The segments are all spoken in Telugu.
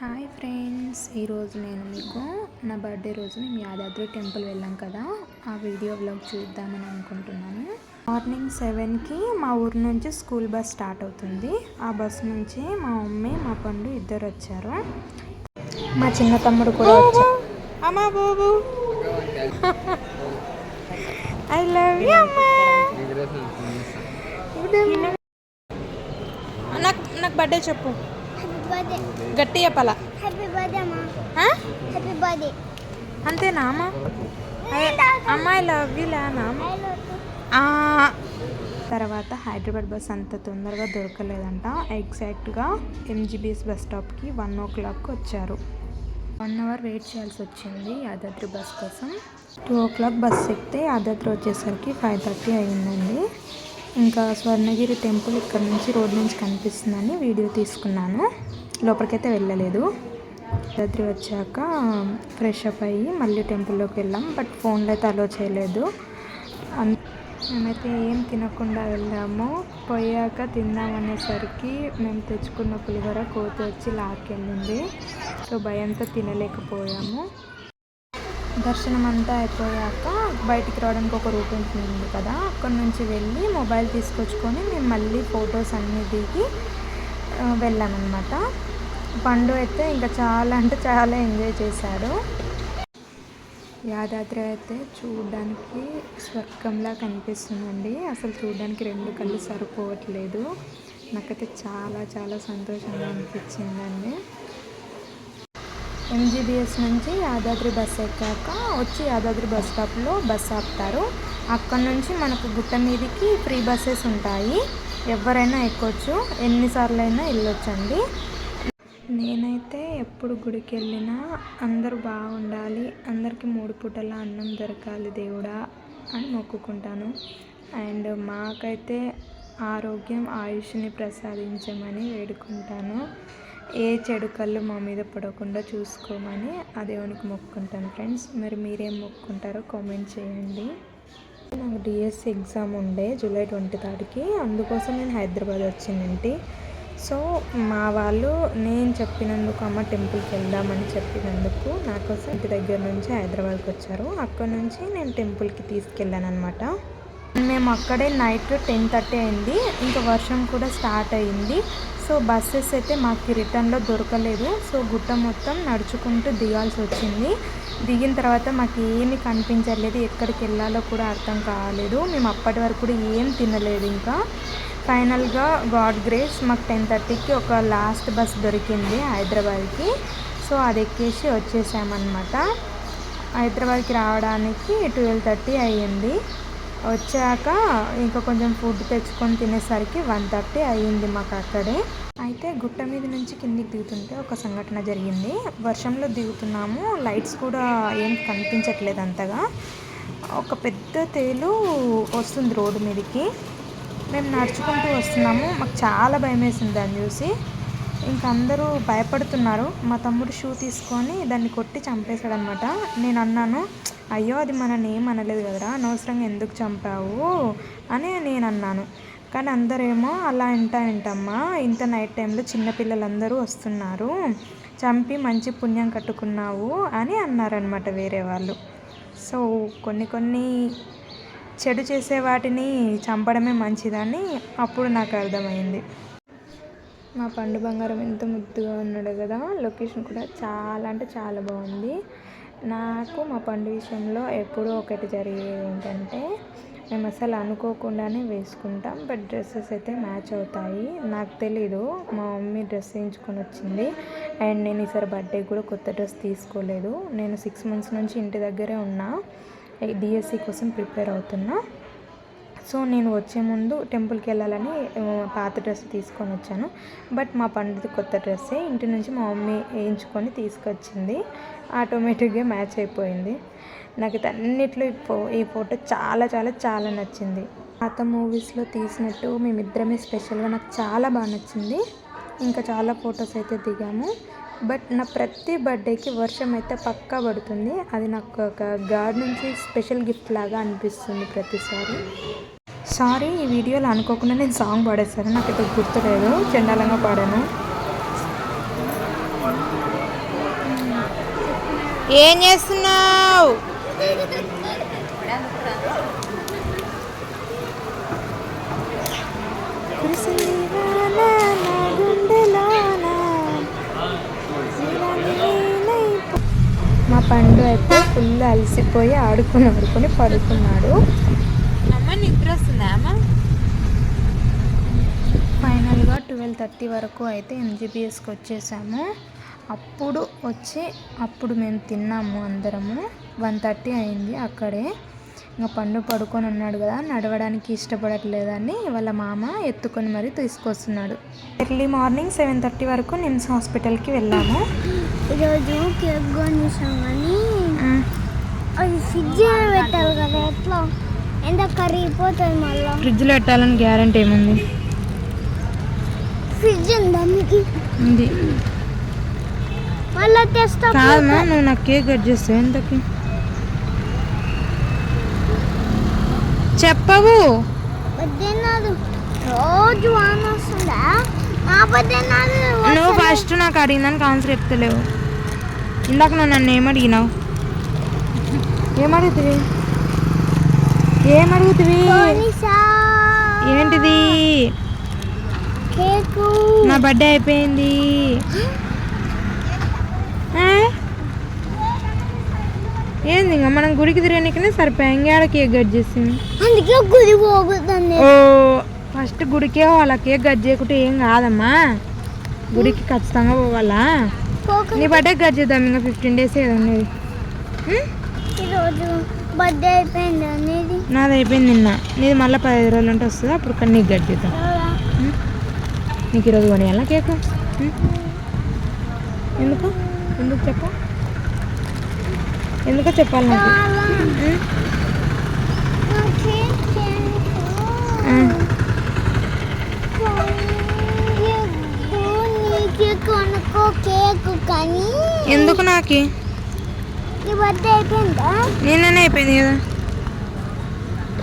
హాయ్ ఫ్రెండ్స్ ఈరోజు నేను మీకు నా బర్త్డే రోజు మేము యాదాద్రి టెంపుల్ వెళ్ళాం కదా ఆ వీడియో వ్లాగ్ చూద్దామని అనుకుంటున్నాను. మార్నింగ్ సెవెన్కి మా ఊరు నుంచి స్కూల్ బస్ స్టార్ట్ అవుతుంది. ఆ బస్ నుంచి మా మమ్మీ మా పండు ఇద్దరు వచ్చారు. మా చిన్న తమ్ముడు కూడా వచ్చారు అమ్మా బాబు! ఐ లవ్ యూ నాకు నాకు బర్త్డే చెప్పు. గట్టి చెప్పాలా? అంతేనా అమ్మ? అమ్మాయి లవ్ యూలానా. తర్వాత హైదరాబాద్ బస్ అంత తొందరగా దొరకలేదంట. ఎగ్జాక్ట్గా ఎంజీబీఎస్ బస్ స్టాప్కి వన్ ఓ క్లాక్ వచ్చారు. వన్ అవర్ వెయిట్ చేయాల్సి వచ్చింది యాదాద్రి బస్ కోసం. టూ ఓ క్లాక్ బస్ ఎక్కితే యాదాద్రి వచ్చేసరికి ఫైవ్ థర్టీ అయిందండి. ఇంకా స్వర్ణగిరి టెంపుల్ ఇక్కడ నుంచి రోడ్ నుంచి కనిపిస్తుందని వీడియో తీసుకున్నాను. లోపలికైతే వెళ్ళలేదు. రాత్రి వచ్చాక ఫ్రెష్ అప్ అయ్యి మళ్ళీ టెంపుల్లోకి వెళ్ళాం బట్ ఫోన్లో అయితే అలో చేయలేదు. మేమైతే ఏం తినకుండా వెళ్ళాము. పోయాక తిందామనేసరికి మేము తెచ్చుకున్న పులిహోర కోతి వచ్చి లాక్కెళ్ళింది. సో భయంతో తినలేకపోయాము. దర్శనం అంతా అయిపోయాక బయటికి రావడానికి ఒక రూట్ ఉంటుంది కదా అక్కడ నుంచి వెళ్ళి మొబైల్ తీసుకొచ్చుకొని మేము మళ్ళీ ఫొటోస్ అన్నీ దిగి వెళ్ళామన్నమాట. పండు అయితే ఇంకా చాలా అంటే చాలా ఎంజాయ్ చేశాడు. యాదాద్రి అయితే చూడడానికి స్వర్గంలా కనిపిస్తుందండి. అసలు చూడడానికి రెండు కళ్ళు సరిపోవట్లేదు. నాకైతే చాలా చాలా సంతోషంగా అనిపించిందండి. ఎంజీబీఎస్ నుంచి యాదాద్రి బస్ ఎక్కాక వచ్చి యాదాద్రి బస్ స్టాప్లో బస్ ఆపుతారు. అక్కడ నుంచి మనకు గుట్ట మీదకి ఫ్రీ బస్సెస్ ఉంటాయి. ఎవరైనా ఎక్కొచ్చు. ఎన్నిసార్లు అయినా వెళ్ళొచ్చండి నేనైతే ఎప్పుడు గుడికి వెళ్ళినా అందరూ బాగుండాలి. అందరికీ మూడు పూటల అన్నం దొరకాలి దేవుడా అని మొక్కుకుంటాను. అండ్ మాకైతే ఆరోగ్యం ఆయుష్ని ప్రసాదించమని వేడుకుంటాను. ఏ చెడు కళ్ళు మా మీద పడకుండా చూసుకోమని ఆ దేవునికి మొక్కుకుంటాను ఫ్రెండ్స్. మరి మీరేం మొక్కుకుంటారో కామెంట్ చేయండి. నాకు డిఎస్సి ఎగ్జామ్ ఉండే జూలై ట్వంటీ థర్డ్కి అందుకోసం నేను హైదరాబాద్ వచ్చిందంటే సో మా వాళ్ళు నేను చెప్పినందుకు అమ్మ టెంపుల్కి వెళ్దామని చెప్పినందుకు నాకోసం ఇంటి దగ్గర నుంచి హైదరాబాద్కి వచ్చారు. అక్కడ నుంచి నేను టెంపుల్కి తీసుకెళ్ళాను అనమాట మేము అక్కడే నైట్ టెన్ థర్టీ అయింది. ఇంకా వర్షం కూడా స్టార్ట్ అయింది. సో బస్సెస్ అయితే మాకు రిటర్న్లో దొరకలేదు. సో గుట్ట మొత్తం నడుచుకుంటూ దిగాల్సి వచ్చింది. దిగిన తర్వాత మాకు ఏమి కనిపించలేదు ఎక్కడికి వెళ్ళాలో కూడా అర్థం కాలేదు. మేము అప్పటి వరకు కూడా ఏం తినలేదు ఇంకా. ఫైనల్గా గాడ్ గ్రేస్ మాకు టెన్ థర్టీకి ఒక లాస్ట్ బస్ దొరికింది హైదరాబాద్కి. సో అది ఎక్కేసి వచ్చేసామన్నమాట. హైదరాబాద్కి రావడానికి ట్వెల్వ్ థర్టీ అయ్యింది. వచ్చాక ఇంకా కొంచెం ఫుడ్ తెచ్చుకొని తినేసరికి వన్ థర్టీ అయ్యింది మాకు అక్కడే. అయితే గుట్ట మీద నుంచి కిందికి దిగుతుంటే ఒక సంఘటన జరిగింది. వర్షంలో దిగుతున్నాము. లైట్స్ కూడా ఏం కనిపించట్లేదు అంతగా. ఒక పెద్ద తేలు వస్తుంది రోడ్డు మీదకి. మేము నడుచుకుంటూ వస్తున్నాము. మాకు చాలా భయం వేసింది దాన్ని చూసి. ఇంకా అందరూ భయపడుతున్నారు. మా తమ్ముడు షూ తీసుకొని దాన్ని కొట్టి చంపేశాడనమాట. నేను అన్నాను అయ్యో అది మన నేమ్ అనలేదు కదరా? అనవసరంగా ఎందుకు చంపావు? అని నేను అన్నాను. కానీ అందరేమో అలా అంట ఏంటమ్మా ఇంత నైట్ టైంలో చిన్నపిల్లలందరూ వస్తున్నారు చంపి మంచి పుణ్యం కట్టుకున్నావు అని అన్నారనమాట వేరే వాళ్ళు. సో కొన్ని కొన్ని చెడు చేసే వాటిని చంపడమే మంచిదని అప్పుడు నాకు అర్థమైంది. మా పండు బంగారం ఎంత ముద్దుగా ఉన్నాడు కదా? లొకేషన్ కూడా చాలా అంటే చాలా బాగుంది. నాకు మా పండు విషయంలో ఎప్పుడూ ఒకటి జరిగేది ఏంటంటే మేము అసలు అనుకోకుండానే వేసుకుంటాం బట్ డ్రెస్సెస్ అయితే మ్యాచ్ అవుతాయి. నాకు తెలీదు మా మమ్మీ డ్రెస్ వేయించుకొని వచ్చింది. అండ్ నేను ఈసారి బర్త్డే కూడా కొత్త డ్రెస్ తీసుకోలేదు. నేను సిక్స్ మంత్స్ నుంచి ఇంటి దగ్గరే ఉన్నా. డిఎస్సి కోసం ప్రిపేర్ అవుతున్నా. సో నేను వచ్చే ముందు టెంపుల్కి వెళ్ళాలని పాత డ్రెస్ తీసుకొని వచ్చాను. బట్ మా పండుది కొత్త డ్రెస్సే ఇంటి నుంచి మా మమ్మీ వేయించుకొని తీసుకొచ్చింది. ఆటోమేటిక్గా మ్యాచ్ అయిపోయింది. నాకు అన్నిట్లో ఈ ఈ ఫోటో చాలా చాలా చాలా నచ్చింది. పాత మూవీస్లో తీసినట్టు మేమిద్దరమే స్పెషల్గా నాకు చాలా బాగా నచ్చింది. ఇంకా చాలా ఫొటోస్ అయితే దిగాము. బట్ నా ప్రతి బర్త్డేకి వర్షం అయితే పక్కా పడుతుంది. అది నాకు ఒక గాడ్ నుంచి స్పెషల్ గిఫ్ట్ లాగా అనిపిస్తుంది ప్రతిసారి. సారీ ఈ వీడియోలో అనుకోకుండా నేను సాంగ్ పాడేశాను. నాకు అయితే గుర్తులేదు. చండాలంగా పాడాను. ఏం చేస్తున్నావు? అలసిపోయి ఆడుకొని ఆడుకొని పడుకున్నాడు. అమ్మ నిద్ర వస్తుందా అమ్మ? ఫైనల్గా ట్వెల్వ్ థర్టీ వరకు అయితే ఎంజీబీఎస్కి వచ్చేసాము. అప్పుడు వచ్చి అప్పుడు మేము తిన్నాము అందరము. వన్ థర్టీ అయింది అక్కడే. ఇంకా పండు పడుకొని ఉన్నాడు కదా నడవడానికి ఇష్టపడట్లేదని వాళ్ళ మామ ఎత్తుకొని మరీ తీసుకొస్తున్నాడు. ఎర్లీ మార్నింగ్ సెవెన్ థర్టీ వరకు నిమ్స్ హాస్పిటల్కి వెళ్ళాము. ఈరోజు కేక్ కొనిసాం కానీ అది ఫ్రిడ్జ్ పెట్టాలి కదా ఎట్లా? ఎంత కరిగిపోతుంది మళ్ళీ? ఫ్రిడ్జ్లో పెట్టాలని గ్యారంటీ ఏముంది? ఫ్రిడ్జ్ ఉందా మీకు? ఉంది. మళ్ళీ తెస్తా నువ్వు నాకు కేక్ కట్ చేస్తావు? ఎంతకి చెప్పవు. రోజు వాన వస్తుందా? నువ్వు ఫస్ట్ నాకు అడిగిందానికి ఆన్సర్ చెప్తలేవు. ఇందాక నువ్వు నన్ను ఏమడిగినావు ఏమడుగుతుంది కొనిసా. ఏంటిది? నా బర్త్డే అయిపోయింది? ఏంది మనం గుడికి తిరగనికనే సరిపోయా? ఇంకేడ కేక్ కట్ చేసింది? అందుకే గుడి పోగుతుంది ఓ ఫస్ట్ గుడికే వాళ్ళ కేక్ కట్ చేయకుంటే ఏం కాదమ్మా? గుడికి ఖచ్చితంగా పోవాలా? నీ బర్త్డే కట్ చేద్దాం ఇంకా ఫిఫ్టీన్ డేస్ ఏదో ఈరోజు బర్త్డే అయిపోయింది అనేది నాది? అయిపోయింది నిన్న. నీది మళ్ళీ పదిహేను రోజులు ఉంటే వస్తుంది? అప్పుడు కానీ నీకు? నీకు ఈరోజు కొనియాలా కేక్? ఎందుకు? ఎందుకు చెప్ప? ఎందుకో చెప్పాలి నాకు. ఎందుకు నాకి? బర్త్డే అయిపోయిందా? నిన్ననే అయిపోయింది కదా.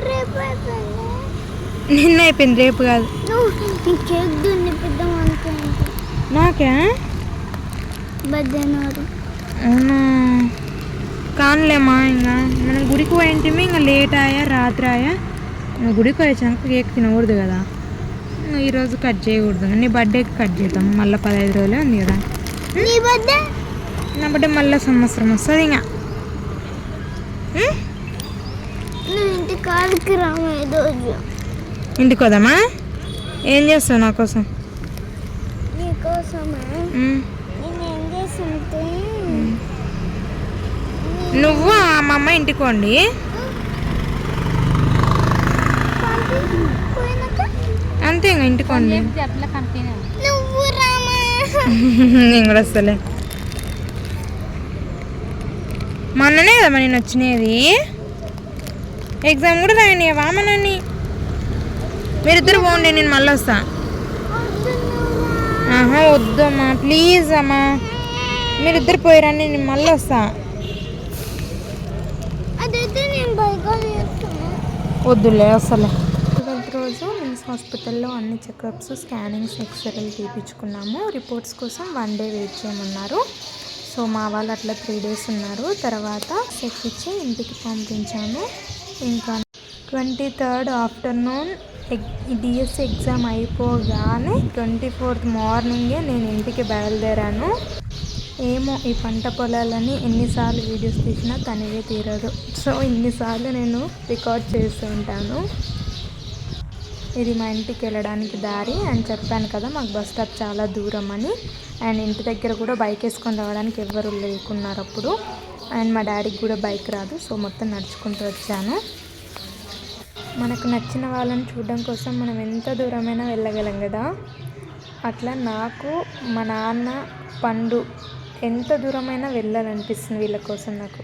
రేపు అయిపోయిందా? నిన్న అయిపోయింది రేపు కాదు. కేక్ దున్నిపిద్దాం అనుకుంటా నాకే? బర్త్డే నాడు. అవునా? కానులేమ్మా ఇంకా. మనం గుడికి పోయింటిమి ఇంకా లేట్ ఆయా రాత్రి ఆయా గుడికి వచ్చాక కేక్ తినకూడదు కదా. ఈరోజు కట్ చేయకూడదు. నీ బర్త్డేకి కట్ చేద్దాం. మళ్ళీ పదహైదు రోజులే ఉంది కదా. నీ బర్త్డే? నా బర్త్డే మళ్ళీ సంవత్సరం వస్తుంది ఇంకా. ఇంటి కాడికి రాము రోజు ఇంటికి వదామా ఏం చేస్తావు నా కోసం? నీకోసమా. నేను ఏం చేస్తుంటే నువ్వు మా అమ్మ ఇంటికి వండి అంతే ఇంకా ఇంటికి వండి నేను కూడా వస్తలే. మొన్ననే కదా నేను వచ్చినది. ఎగ్జామ్ కూడా రాయని వామనని మీరిద్దరు పోండి నేను మళ్ళీ వస్తా. ఆహా వద్దమ్మా ప్లీజ్ అమ్మా. మీరిద్దరు పోయిరండి నేను మళ్ళీ వస్తా. వద్దులే ట్వెల్త్ రోజు నిమ్స్ హాస్పిటల్లో అన్ని చెకప్స్ స్కానింగ్స్ ఎక్స్రేలు తీపించుకున్నాము రిపోర్ట్స్ కోసం వన్ డే వెయిట్ చేయమన్నారు. సో మా వాళ్ళు అట్లా త్రీ డేస్ ఉన్నారు. తర్వాత చెక్ ఇచ్చి ఇంటికి పంపించాను ఇంకా ట్వంటీ థర్డ్ ఆఫ్టర్నూన్ ఎగ్ డిఎస్సి ఎగ్జామ్ అయిపోగానే ట్వంటీ ఫోర్త్ మార్నింగే నేను ఇంటికి బయలుదేరాను. ఏమో ఈ పంట పొలాలని ఎన్నిసార్లు వీడియోస్ తీసినా తనివే తీరదు. సో ఇన్నిసార్లు నేను రికార్డ్ చేస్తూ ఉంటాను. ఇది మా ఇంటికి వెళ్ళడానికి దారి అని చెప్పాను కదా మాకు బస్ స్టాప్ చాలా దూరం అని. అండ్ ఇంటి దగ్గర కూడా బైక్ వేసుకొని రావడానికి ఎవ్వరు లేకున్నారు అప్పుడు. అండ్ మా డాడీకి కూడా బైక్ రాదు సో మొత్తం నడుచుకుంటూ వచ్చాను. మనకు నచ్చిన వాళ్ళని చూడడం కోసం మనం ఎంత దూరమైనా వెళ్ళగలం కదా. అట్లా నాకు మా నాన్న పండు ఎంత దూరమైనా వెళ్ళాలనిపిస్తుంది వీళ్ళ కోసం నాకు.